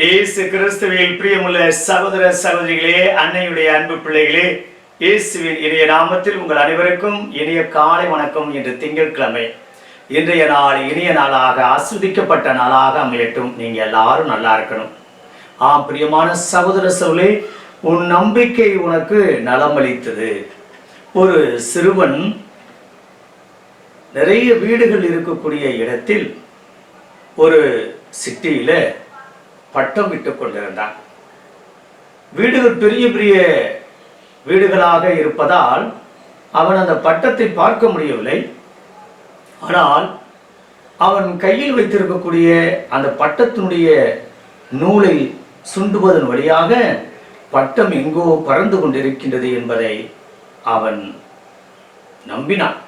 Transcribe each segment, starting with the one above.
இயேசு கிறிஸ்துவில் பிரியமுள்ள சகோதர சகோதரிகளே அன்னையுடைய அன்பு பிள்ளைகளே இயேசுவின் இணைய நாமத்தில் உங்கள் அனைவருக்கும் இனிய காலை வணக்கம் என்று திங்கட்கிழமை. இன்றைய நாள் இனிய நாளாக ஆஸ்வதிக்கப்பட்ட நாளாக அமையட்டும். நீங்க எல்லாரும் நல்லா இருக்கணும். ஆம் பிரியமான சகோதர சோழே உன் நம்பிக்கை உனக்கு நலமளித்தது. ஒரு சிறுவன் நிறைய வீடுகள் இருக்கக்கூடிய இடத்தில் ஒரு சிட்டியில பட்டம் விட்டு கொண்டிருந்தான். வீடுகள் பெரிய பெரிய வீடுகளாக இருப்பதால் அவன் அந்த பட்டத்தை பார்க்க முடியவில்லை. ஆனால் அவன் கையில் வைத்திருக்கக்கூடிய அந்த பட்டத்தினுடைய நூலை சுண்டுவதன் வழியாக பட்டம் எங்கோ பறந்து கொண்டிருக்கின்றது என்பதை அவன் நம்பினான்.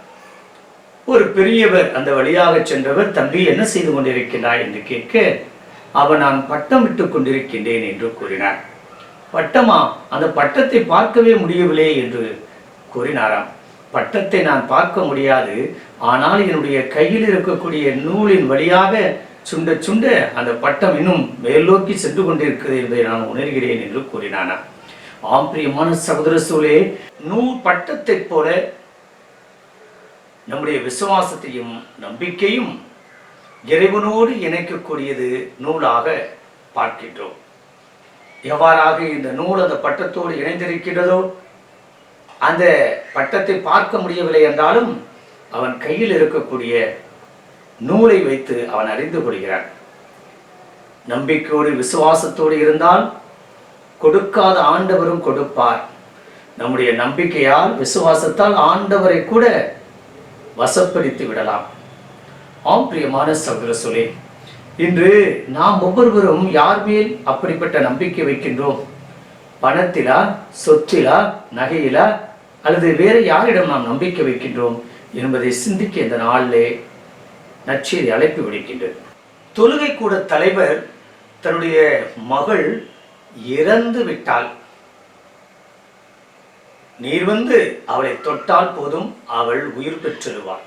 ஒரு பெரியவர் அந்த வழியாக சென்றவர் தம்பி என்ன செய்து கொண்டிருக்கிறாய் என்று கேட்க அவன் நான் பட்டம் விட்டு கொண்டிருக்கின்றேன் என்று கூறினார் பட்டமா? அந்த பட்டத்தை பார்க்கவே முடியவில்லை என்று கூறினாராம். பட்டத்தை நான் பார்க்க முடியாது. ஆனால் என்னுடைய கையில் இருக்கக்கூடிய நூலின் வழியாக சுண்ட சுண்ட அந்த பட்டம் இன்னும் மேல் நோக்கி சென்று கொண்டிருக்கிறது என்பதை நான் உணர்கிறேன் என்று கூறினானா ஆம் பிரியமான சகோதர சூழே நூல் பட்டத்தைப் போல நம்முடைய விசுவாசத்தையும் நம்பிக்கையும் இறைவனோடு இணைக்கக்கூடியது நூலாக பார்க்கின்றோம். எவ்வாறாக இந்த நூல் அந்த பட்டத்தோடு இணைந்திருக்கிறதோ அந்த பட்டத்தை பார்க்க முடியவில்லை என்றாலும் அவன் கையில் இருக்கக்கூடிய நூலை வைத்து அவன் அறிந்து கொள்கிறான். நம்பிக்கையோடு விசுவாசத்தோடு இருந்தால் கொடுக்காத ஆண்டவரும் கொடுப்பார். நம்முடைய நம்பிக்கையால் விசுவாசத்தால் ஆண்டவரை கூட வசப்படுத்தி விடலாம். ஆம் பிரியமான சகோதர இன்று நாம் ஒவ்வொருவரும் யார் மேல் அப்படிப்பட்ட நம்பிக்கை வைக்கின்றோம்? பணத்திலா சொத்திலா நகையிலா அல்லது வேறு யாரிடம் நாம் நம்பிக்கை வைக்கின்றோம் என்பதை சிந்திக்க இந்த நாளிலே நற்செய்தி அழைப்பு விடுக்கின்றது தொழுகை கூட தலைவர் தன்னுடைய மகள் இறந்து விட்டாள். நீர் வந்து அவளை தொட்டால் போதும் அவள் உயிர் பெற்றிருவாள்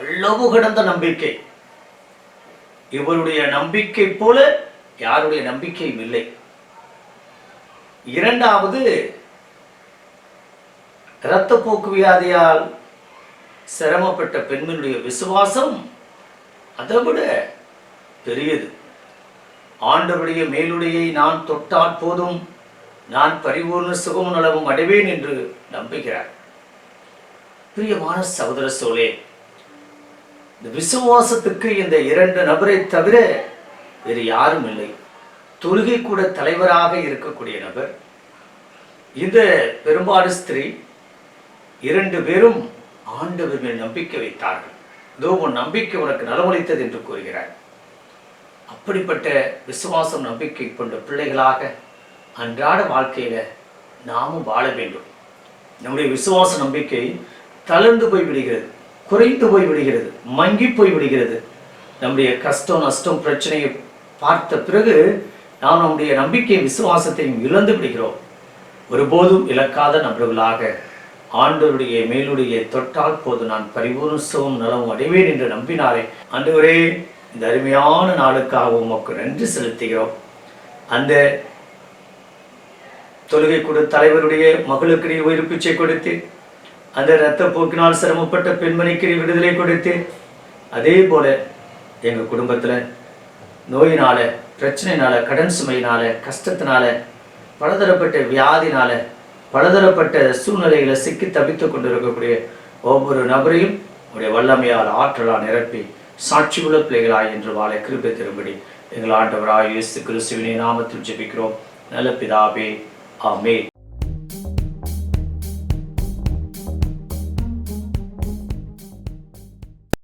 அளவு கடந்த நம்பிக்கை. இவருடைய நம்பிக்கை போல யாருடைய நம்பிக்கையும் இல்லை. இரண்டாவது இரத்தப்போக்கு வியாதியால் சிரமப்பட்ட பெண்மனுடைய விசுவாசம் அதை விட பெரியது. ஆண்டவருடைய மேலுடையை நான் தொட்டால் போதும் நான் பரிபூர்ண சுகமும் நலவும் அடைவேன் என்று நம்புகிறார். பிரியமான சகோதர சோழே இந்த விசுவாசத்துக்கு இந்த இரண்டு நபரை தவிர வேறு யாரும் இல்லை. தொழுகை கூட தலைவராக இருக்கக்கூடிய நபர் இந்த பெரும்பாடு ஸ்திரீ இரண்டு பேரும் ஆண்டவர் மேல் நம்பிக்கை வைத்தார்கள். இதோ உன் நம்பிக்கை உனக்கு நலமளித்தது என்று கூறுகிறார். அப்படிப்பட்ட விசுவாசம் நம்பிக்கை கொண்ட பிள்ளைகளாக அன்றாட வாழ்க்கையில நாமும் வாழ வேண்டும். நம்முடைய விசுவாச நம்பிக்கை தளர்ந்து போய் விடுகிறது குறைந்து போய் விடுகிறது மங்கி போய் விடுகிறது. நம்முடைய கஷ்டம் நஷ்டம் பிரச்சனையை பார்த்த பிறகு நாம் நம்முடைய நம்பிக்கை விசுவாசத்தையும் இழந்து விடுகிறோம். ஒருபோதும் இழக்காத நபர்களாக ஆண்டவருடைய மேலுடைய தொட்டால் போது நான் பரிபூர்ண சுகம் நலவும் அடைவேன் என்று நம்பினாரே. ஆண்டவரே இந்த அருமையான நாளுக்காக உமக்கு நன்றி செலுத்துகிறோம். அந்த தொழுகை கூட தலைவருடைய மகளுக்கிடையே உயிர்ப்பிச்சை உயிர் கொடுத்து அந்த இரத்த போக்கினால் சிரமப்பட்ட பெண்மணிக்கு நீ விடுதலை கொடுத்து அதே போல எங்கள் குடும்பத்தில் நோயினால பிரச்சனைனால கடன் சுமையினால கஷ்டத்தினால பலதரப்பட்ட வியாதினால பலதரப்பட்ட சூழ்நிலைகளை சிக்கி தப்பித்து கொண்டிருக்கக்கூடிய ஒவ்வொரு நபரையும் உடைய வல்லமையால் ஆற்றலால் நிரப்பி சாட்சி உள்ள பிள்ளைகளாய் என்று வாழ கிருபை திரும்படி எங்கள் ஆண்டவராய் இயேசு கிறிஸ்துவினை நாமத்தில் ஜெபிக்கிறோம். நல்ல பிதாவே ஆமே